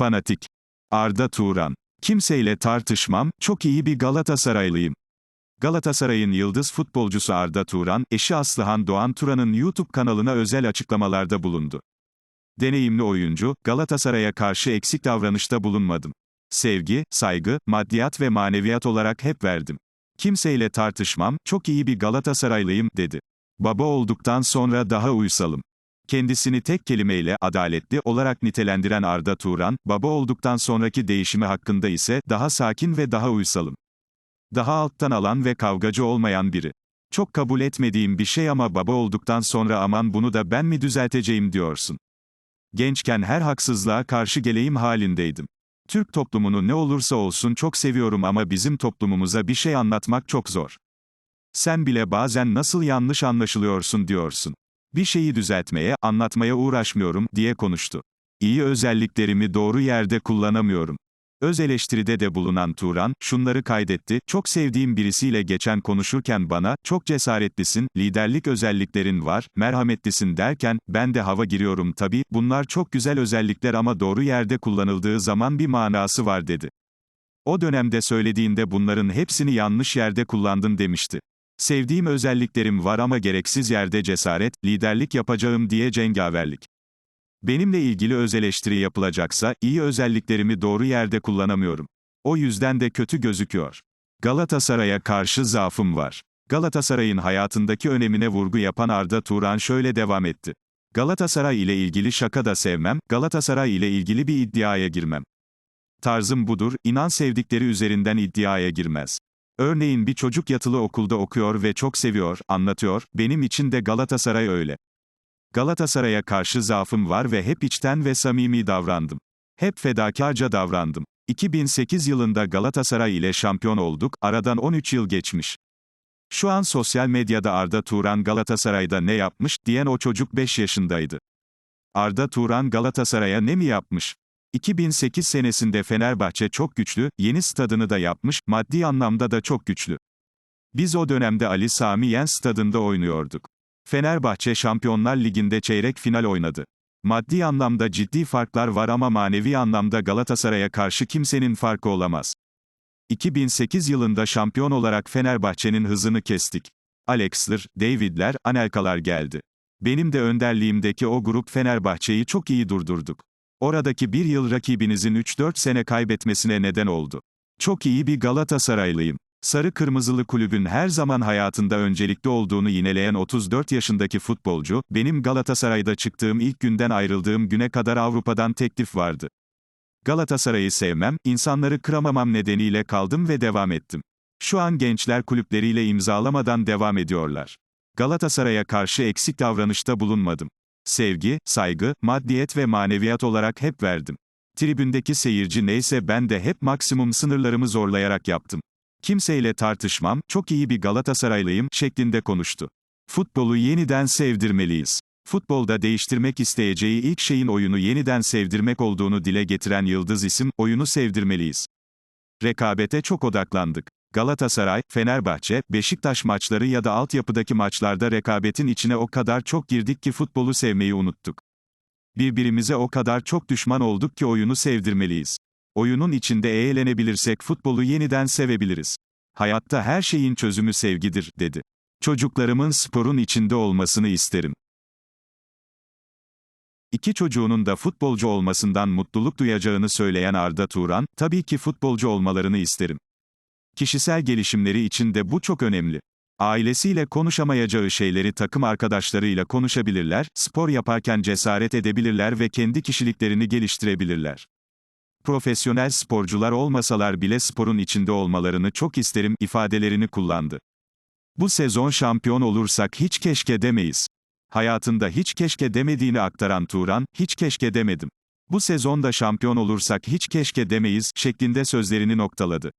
Fanatik. Arda Turan. Kimseyle tartışmam, çok iyi bir Galatasaraylıyım. Galatasaray'ın yıldız futbolcusu Arda Turan, eşi Aslıhan Doğan Turan'ın YouTube kanalına özel açıklamalarda bulundu. Deneyimli oyuncu, Galatasaray'a karşı eksik davranışta bulunmadım. Sevgi, saygı, maddiyat ve maneviyat olarak hep verdim. Kimseyle tartışmam, çok iyi bir Galatasaraylıyım, dedi. Baba olduktan sonra daha uysalım. Kendisini tek kelimeyle adaletli olarak nitelendiren Arda Turan, baba olduktan sonraki değişimi hakkında ise daha sakin ve daha uysalım. Daha alttan alan ve kavgacı olmayan biri. Çok kabul etmediğim bir şey ama baba olduktan sonra aman bunu da ben mi düzelteceğim diyorsun. Gençken her haksızlığa karşı geleyim halindeydim. Türk toplumunu ne olursa olsun çok seviyorum ama bizim toplumumuza bir şey anlatmak çok zor. Sen bile bazen nasıl yanlış anlaşılıyorsun diyorsun. Bir şeyi düzeltmeye, anlatmaya uğraşmıyorum, diye konuştu. İyi özelliklerimi doğru yerde kullanamıyorum. Öz eleştiride de bulunan Turan, şunları kaydetti, çok sevdiğim birisiyle geçen konuşurken bana, çok cesaretlisin, liderlik özelliklerin var, merhametlisin derken, ben de hava giriyorum tabii, bunlar çok güzel özellikler ama doğru yerde kullanıldığı zaman bir manası var dedi. O dönemde söylediğinde bunların hepsini yanlış yerde kullandın demişti. Sevdiğim özelliklerim var ama gereksiz yerde cesaret, liderlik yapacağım diye cengaverlik. Benimle ilgili öz eleştiri yapılacaksa, iyi özelliklerimi doğru yerde kullanamıyorum. O yüzden de kötü gözüküyor. Galatasaray'a karşı zaafım var. Galatasaray'ın hayatındaki önemine vurgu yapan Arda Turan şöyle devam etti. Galatasaray ile ilgili şaka da sevmem, Galatasaray ile ilgili bir iddiaya girmem. Tarzım budur, inan sevdikleri üzerinden iddiaya girmez. Örneğin bir çocuk yatılı okulda okuyor ve çok seviyor, anlatıyor, benim için de Galatasaray öyle. Galatasaray'a karşı zaafım var ve hep içten ve samimi davrandım. Hep fedakarca davrandım. 2008 yılında Galatasaray ile şampiyon olduk, aradan 13 yıl geçmiş. Şu an sosyal medyada Arda Turan Galatasaray'da ne yapmış, diyen o çocuk 5 yaşındaydı. Arda Turan Galatasaray'a ne mi yapmış? 2008 senesinde Fenerbahçe çok güçlü, yeni stadını da yapmış, maddi anlamda da çok güçlü. Biz o dönemde Ali Sami Yen stadında oynuyorduk. Fenerbahçe Şampiyonlar Ligi'nde çeyrek final oynadı. Maddi anlamda ciddi farklar var ama manevi anlamda Galatasaray'a karşı kimsenin farkı olamaz. 2008 yılında şampiyon olarak Fenerbahçe'nin hızını kestik. Alexler, Davidler, Anelkalar geldi. Benim de önderliğimdeki o grup Fenerbahçe'yi çok iyi durdurduk. Oradaki bir yıl rakibinizin 3-4 sene kaybetmesine neden oldu. Çok iyi bir Galatasaraylıyım. Sarı Kırmızılı kulübün her zaman hayatında öncelikli olduğunu yineleyen 34 yaşındaki futbolcu, benim Galatasaray'da çıktığım ilk günden ayrıldığım güne kadar Avrupa'dan teklif vardı. Galatasaray'ı sevmem, insanları kıramamam nedeniyle kaldım ve devam ettim. Şu an gençler kulüpleriyle imzalamadan devam ediyorlar. Galatasaray'a karşı eksik davranışta bulunmadım. Sevgi, saygı, maddiyet ve maneviyat olarak hep verdim. Tribündeki seyirci neyse ben de hep maksimum sınırlarımı zorlayarak yaptım. Kimseyle tartışmam, çok iyi bir Galatasaraylıyım, şeklinde konuştu. Futbolu yeniden sevdirmeliyiz. Futbolda değiştirmek isteyeceği ilk şeyin oyunu yeniden sevdirmek olduğunu dile getiren yıldız isim, oyunu sevdirmeliyiz. Rekabete çok odaklandık. Galatasaray, Fenerbahçe, Beşiktaş maçları ya da altyapıdaki maçlarda rekabetin içine o kadar çok girdik ki futbolu sevmeyi unuttuk. Birbirimize o kadar çok düşman olduk ki oyunu sevdirmeliyiz. Oyunun içinde eğlenebilirsek futbolu yeniden sevebiliriz. Hayatta her şeyin çözümü sevgidir, dedi. Çocuklarımın sporun içinde olmasını isterim. İki çocuğunun da futbolcu olmasından mutluluk duyacağını söyleyen Arda Turan, tabii ki futbolcu olmalarını isterim. Kişisel gelişimleri için de bu çok önemli. Ailesiyle konuşamayacağı şeyleri takım arkadaşlarıyla konuşabilirler, spor yaparken cesaret edebilirler ve kendi kişiliklerini geliştirebilirler. Profesyonel sporcular olmasalar bile sporun içinde olmalarını çok isterim ifadelerini kullandı. Bu sezon şampiyon olursak hiç keşke demeyiz. Hayatında hiç keşke demediğini aktaran Turan, hiç keşke demedim. Bu sezonda şampiyon olursak hiç keşke demeyiz şeklinde sözlerini noktaladı.